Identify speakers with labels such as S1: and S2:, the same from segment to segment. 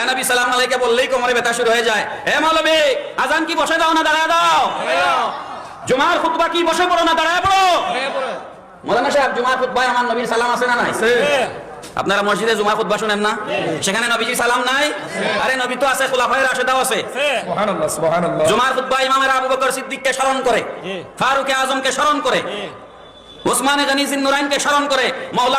S1: ইয়া নবী সালাম আলাইকে বললেই কোমরে ব্যথা শুরু হয়ে যায়। হে মৌলবী আজান কি বসে দাও না দাঁড়ায় দাও? জুমার খুতবা কি বসে পড়ো না দাঁড়ায় পড়ো? মৌলানা সাহেব জুমার খুতবায় আমার নবীর সালাম আছে না নাই? আপনারা মসজিদে জুমার খুতবা শুনেন না? সেখানে নবীজির সালাম নাই? আরে নবী তো আছে খোলাফায়ে রাশেদাও আছে।
S2: সুবহানাল্লাহ সুবহানাল্লাহ।
S1: জুমার খুতবা ইমামের আবু বকর সিদ্দিককে স্মরণ করে ফারুক আজমকে স্মরণ করে ওসমানে গনি জিন্নুরাইনকে স্মরণ করে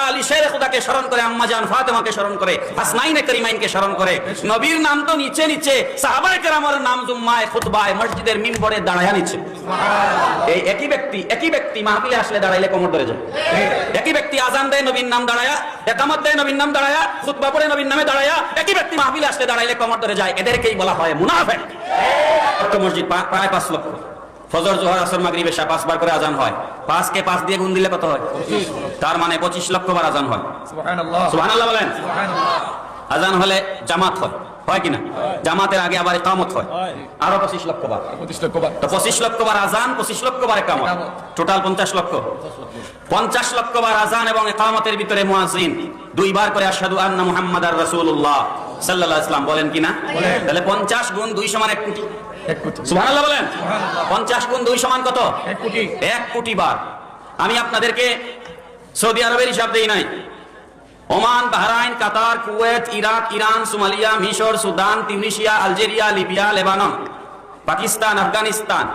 S1: আলী শের খুদাকে স্মরণ করে, আম্মা জান ফাতেমাকে স্মরণ করে, হাসনাইনে করিমাইনকে স্মরণ করে। নবীর নাম তো নিচে নিচে, সাহাবায়ে কেরামের নাম জুম্মায়, খুতবায়, মসজিদের মিম্বরে এই একই ব্যক্তি একই ব্যক্তি মাহফিলে আসলে দাঁড়াইলে কোমর ধরে যায়। একই ব্যক্তি আজান দেয়, নবীর নাম দাঁড়ায়া, একামত দেয়, নবীর নাম দাঁড়ায়া, খুতবা পড়ে, নবীর নামে দাঁড়ায়া, একই ব্যক্তি মাহফিলে আসলে দাঁড়াইলে কোমর ধরে যায়। এদেরকেই বলা হয় মুনাফেক। মসজিদ প্রায় পাঁচ লক্ষ। ফজর জোহর আসর মাগরিব এশা পাঁচবার করে আজান হয়। পাঁচকে পাঁচ দিয়ে গুণ দিলে কত হয়? তার মানে পঁচিশ লক্ষ বার আজান হয়।
S2: সুবহানাল্লাহ।
S1: বলেন? আজান হলে জামাত হয়। হয় কিনা জামাতের আগে আবার হয়। আরও পঁচিশ লক্ষ বার।
S2: 25 লক্ষ বার।
S1: তো পঁচিশ লক্ষ বার আজান পঁচিশ লক্ষ বার একামত। টোটাল পঞ্চাশ লক্ষ। পঞ্চাশ লক্ষ বার আজান এবং একামতের ভিতরে মুয়াজিন দুইবার করে আশহাদু আন্না রাসূলুল্লাহ সাল্লাল্লাহু আলাইহি ওয়াসাল্লাম বলেন কিনা তাহলে পঞ্চাশ গুণ দুই সমান এক কোটি। সুবহানাল্লাহ বলেন? পঞ্চাশ গুণ দুই সমান কত?
S2: এক কোটি।
S1: এক কোটি বার। আমি আপনাদেরকে সৌদি আরবের হিসাব দেই নাই। Oman Bahrain Qatar Kuwait Iraq Iran Somalia মিশর Sudan Tunisia Algeria Libya Lebanon Pakistan Afghanistan.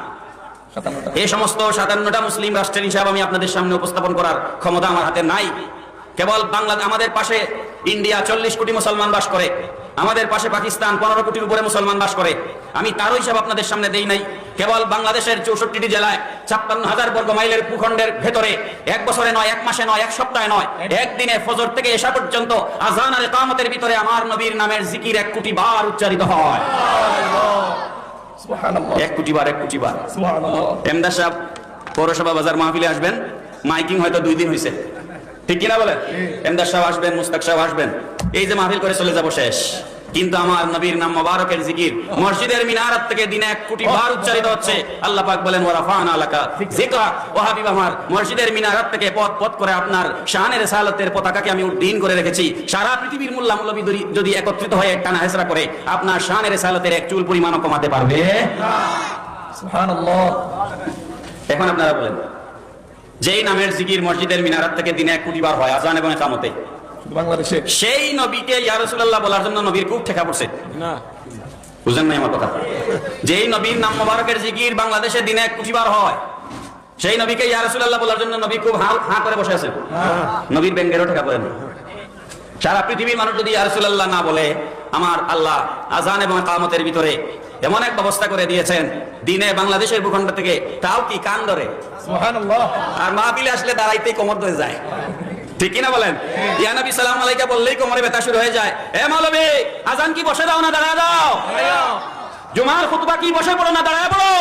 S1: এই সমস্ত সাতান্নটা মুসলিম রাষ্ট্রের হিসাব আমি আপনাদের সামনে উপস্থাপন করার ক্ষমতা আমার হাতে নাই। কেবল বাংলাদেশ আমাদের পাশে ইন্ডিয়া চল্লিশ কোটি মুসলমান বাস করে। আমাদের পাশে পাকিস্তান পনেরো কোটির উপরে মুসলমান বাস করে। আমি তারও হিসাব আপনাদের সামনে দেই নাই। কেবল বাংলাদেশের চৌষট্টিটি জেলায় ছাপ্পান্ন হাজার বর্গ মাইলের ভূখণ্ডের ভেতরে এক বছরে নয় এক মাসে নয় এক সপ্তাহে নয় একদিনে ফজর থেকে এসা পর্যন্ত আজান আর কামতের ভিতরে আমার নবীর নামের জিকির এক কোটি বার উচ্চারিত হয়। এক কোটি বার এক কোটি বার। এমদার সাহেব পৌরসভা বাজার মাহফিলে আসবেন। মাইকিং হয়তো দুই দিন হয়েছে ঠিক কিনা বলেন? এমদার সাহেব আসবেন মুস্তাক সাহেব আসবেন। এই যে মাহফিল করে চলে যাব শেষ। কিন্তু আমার নবীর নাম মোবারকের জিকির। মসজিদের মিনারাত থেকে দিনে এক কোটি বার উচ্চারিত হচ্ছে। আল্লাহ পাক বলেন ওয়ারাফান আলাকা যিকরা। ও হাবিব আমার মসজিদের মিনারাত থেকে পথ পথ করে আপনার শানের সালাতের পতাকাকে আমি উড্ডীন করে রেখেছি। সারা পৃথিবীর মোল্লা মুলবি যদি- একত্রিত হয়ে টানা হেসরা করে আপনার শানের সালাতের এক চুল পরিমাণও কমাতে পারবে?
S2: সুবহানাল্লাহ।
S1: এখন আপনারা বলেন যেই নামের জিকির মসজিদের মিনারাত থেকে দিনে এক কোটি বার হয় আজান এবং একামতে।
S2: শুধু বাংলাদেশে।
S1: সেই নবীকে ইয়া রাসূলুল্লাহ বলার জন্য নবীর খুব ঠেকা পড়ছে। বুঝেন নাই আমার কথা? যেই নবীর নাম মোবারকের জিকির বাংলাদেশে দিনে এক কোটি হয় সেই নবীকে ইয়া রাসূলুল্লাহ বলার জন্য নবী খুব হাঁ হাঁ করে বসে আছেন নবীর ব্যাঙ্গেরও ঠেকা পড়েন সারা পৃথিবীর মানুষ যদি ইয়া রাসূলুল্লাহ না বলে আমার আল্লাহ আজান এবং কামতের ভিতরে এমন এক ব্যবস্থা করে দিয়েছেন দিনে বাংলাদেশের ভূখণ্ড থেকে তাও কি কান ধরে? আর মাহফিলে আসলে দাঁড়াইতেই কোমর ধরে যায়। ঠিক কিনা বলেন? ইয়া নবী সালাম আলাইকা বললেই কোমরে ব্যথা শুরু হয়ে যায়। এ মৌলবী আজান কি বসে দাও না দাঁড়ায় দাও? জুমার খুতবা কি বসে পড়ো না দাঁড়ায় পড়ো?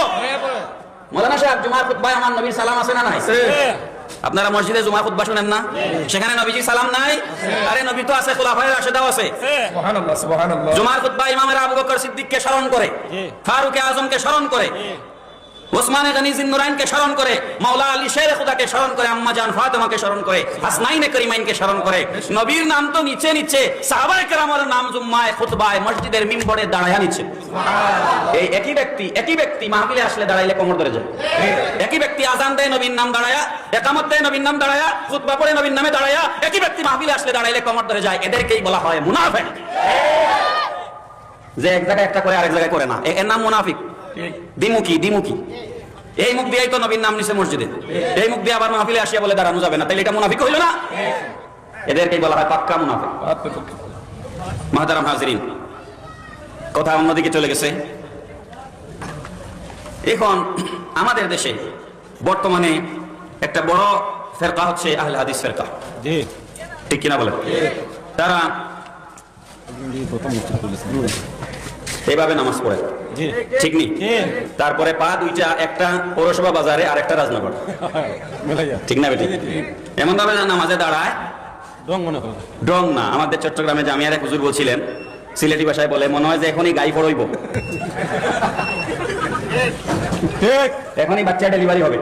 S1: মৌলানা সাহেব জুমার খুতবায় আমার নবীর সালাম আছে না নাই? আপনারা মসজিদে জুমার খুতবা শুনেন না? সেখানে নবীজি সালাম নাই? আরে নবী তো আছে খোলাফায়ে রাশেদাও আছে।
S2: সুবহানাল্লাহ সুবহানাল্লাহ।
S1: জুমার খুতবা ইমামের আবু বকর সিদ্দিককে স্মরণ করে ফারুক আজমকে স্মরণ করে ওসমানে গনি জিন্নুরাইনকে স্মরণ করে মাওলা আলী শের খুদাকে স্মরণ করে আম্মা জান ফাতেমাকে স্মরণ করে হাসনাইনে করিমাইনকে স্মরণ করে। নবীর নাম তো নিচে নিচে সাহাবায়ে কেরামের নাম জুম্মায় খুতবায় মসজিদের মিম্বরে দাঁড়ায়া নিচ্ছে এই একই ব্যক্তি একই ব্যক্তি মাহফিলে আসলে দাঁড়াইলে কোমর ধরে যায়। একই ব্যক্তি আজান দেয় নবীর নাম দাঁড়ায়া একামত দেয় নবীর নাম দাঁড়ায়া খুতবা পড়ে নবীর নামে দাঁড়ায়া একই ব্যক্তি মাহফিলে আসলে দাঁড়াইলে কোমর ধরে যায়। এদেরকেই বলা হয় মুনাফিক। যে এক জায়গায় একটা করে আরেক জায়গায় করে না। এর নাম মুনাফিক। দ্বিমুখী দ্বিমুখী এই মুখ দিয়েই তো নবীর নাম নিছে মসজিদে। এই মুখ দিয়ে আবার মাহফিলে আসিয়া বলে দাঁড়ানো যাবে না। তাহলে এটা মুনাফিক হইল না? এদেরকেই বলা হয় পাক্কা মুনাফিক। হাজরিন কথা অন্যদিকে চলে গেছে। এখন আমাদের দেশে বর্তমানে একটা বড় ফেরকা হচ্ছে আহলে হাদিস ফেরকা। ঠিক কিনা বলে তারা এইভাবে নামাজ পড়ে ঠিক নি? তারপরে পা দুইটা একটা পৌরসভা বাজারে আর একটা রাজনগর ঠিক না বেটি? এমন ভাবে নামাজে দাঁড়ায়? ড্রং না। আমাদের চট্টগ্রামে জামিয়ার এক হুজুর বলছিলেন সিলেটি ভাষায় বলে মনে হয় যে এখনই গাই পড়ইব।
S3: ঠিক।
S1: এখনই বাচ্চা ডেলিভারি হবে।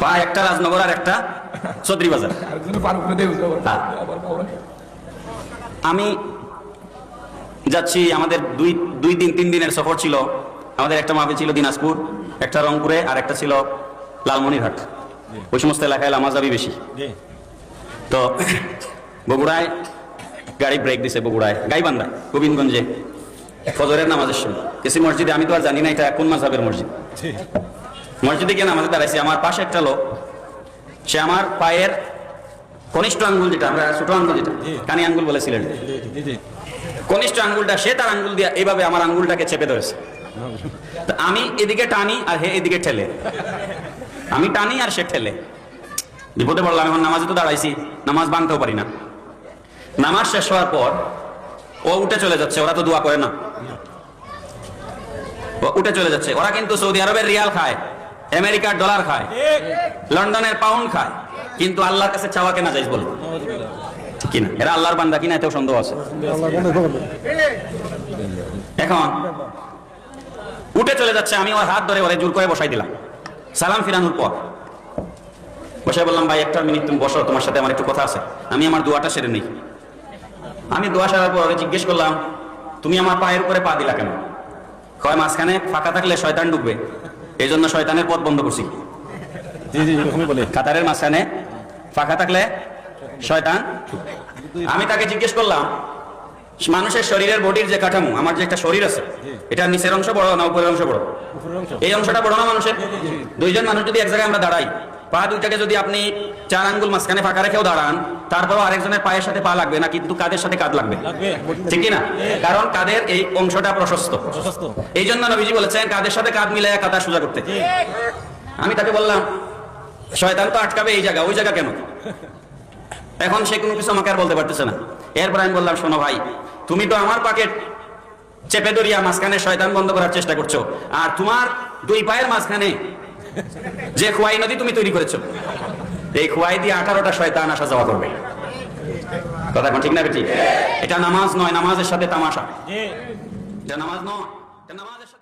S1: পা একটা রাজনগর আর একটা চৌধুরী বাজার হ্যাঁ। আমি যাচ্ছি আমাদের দুই দুই দিন তিন দিনের সফর ছিল। আমাদের একটা মাহফিল ছিল দিনাজপুর একটা রংপুরে আর একটা ছিল লালমনিরহাট। ওই সমস্ত এলাকায় লামাজাবি বেশি। তো বগুড়ায় গাড়ি ব্রেক দিছে বগুড়ায়। গাইবান্ধা গোবিন্দগঞ্জে। ফজরের নামাজের সময়। কেসি মসজিদে আমি তো আর জানি না এটা কোন মাঝাবের মসজিদ। মসজিদে গিয়ে নামাজে দাঁড়াইছি। আমার পাশে একটা লোক সে আমার পায়ের কনিষ্ঠ আঙ্গুল যেটা আমরা ছোট আঙ্গুল যেটা কানি আঙ্গুল বলেছিলেন। কনিষ্ঠ আঙ্গুলটা সে তার আঙ্গুল দিয়ে এইভাবে আমার আঙ্গুলটাকে চেপে ধরেছে। তো আমি এদিকে টানি আর হে এদিকে ঠেলে। আমি টানি আর সে ঠেলে। বিপদে পড়লাম এখন নামাজে তো দাঁড়াইছি নামাজ ভাঙতেও পারি না। নামাজ শেষ হওয়ার পর ও উঠে চলে যাচ্ছে ওরা তো দোয়া করে না। ও উঠে চলে যাচ্ছে ওরা কিন্তু সৌদি আরবের রিয়াল খায় আমেরিকার ডলার খায় লন্ডনের পাউন্ড খায়। কিন্তু আল্লাহর কাছে চাওয়া কেনা যাইজ বলে। কিনা? এরা আল্লাহর বান্দা কিনা এতেও সন্দেহ আছে। এখন উঠে চলে যাচ্ছে আমি ওর হাত ধরে ওরে জোর করে বসাই দিলাম। সালাম ফিরানোর পর বসে বললাম ভাই একটা মিনিট তুমি বসো তোমার সাথে আমার একটু কথা আছে। আমি আমার দোয়াটা সেরে নেই। আমি দোয়া সারার পর জিজ্ঞেস করলাম তুমি আমার পায়ের উপরে পা দিলা কেন? কয় মাঝখানে ফাঁকা থাকলে শয়তান ঢুকবে এই জন্য শয়তানের পথ বন্ধ করছি। কাতারের মাঝখানে ফাঁকা থাকলে? শয়তান? আমি তাকে জিজ্ঞেস করলাম মানুষের শরীরের বডির যে কাঠামো আমার যে একটা শরীর আছে এটা নিচের অংশ বড় না উপরের অংশ বড়? এই অংশটা বড় না মানুষের? দুইজন মানুষ যদি এক জায়গায় আমরা দাঁড়াই পা দুইটাকে যদি আপনি চার আঙ্গুল মাঝখানে ফাঁকা রেখেও দাঁড়ান তারপরও আরেকজনের পায়ের সাথে পা লাগবে না কিন্তু কাদের সাথে কাঁধ লাগবে? ঠিক কি না? কারণ কাদের এই অংশটা প্রশস্ত। এই জন্য নবীজি বলেছেন কাদের সাথে কাঁধ মিলাইয়া কাদা সোজা করতে। আমি তাকে বললাম শয়তান তো আটকাবে এই জায়গা, ওই জায়গা কেন? এখন সে কোনো কিছু আমাকে আর বলতে পারতেছে না। এরপর আমি বললাম, শোনো ভাই, তুমি তো আমার পাকেট চেপে ধরিয়া মাঝখানে শয়তান বন্ধ করার চেষ্টা করছ, আর তোমার দুই পায়ের মাঝখানে যে খোয়াই নদী তুমি তৈরি করেছ, এই খোয়াই দিয়ে আঠারোটা শয়তান আসা যাওয়া করবে। কথা এখন ঠিক না ঠিক এটা নামাজ নয়, নামাজের সাথে তামাশা। এটা নামাজ নয়, এটা নামাজের সাথে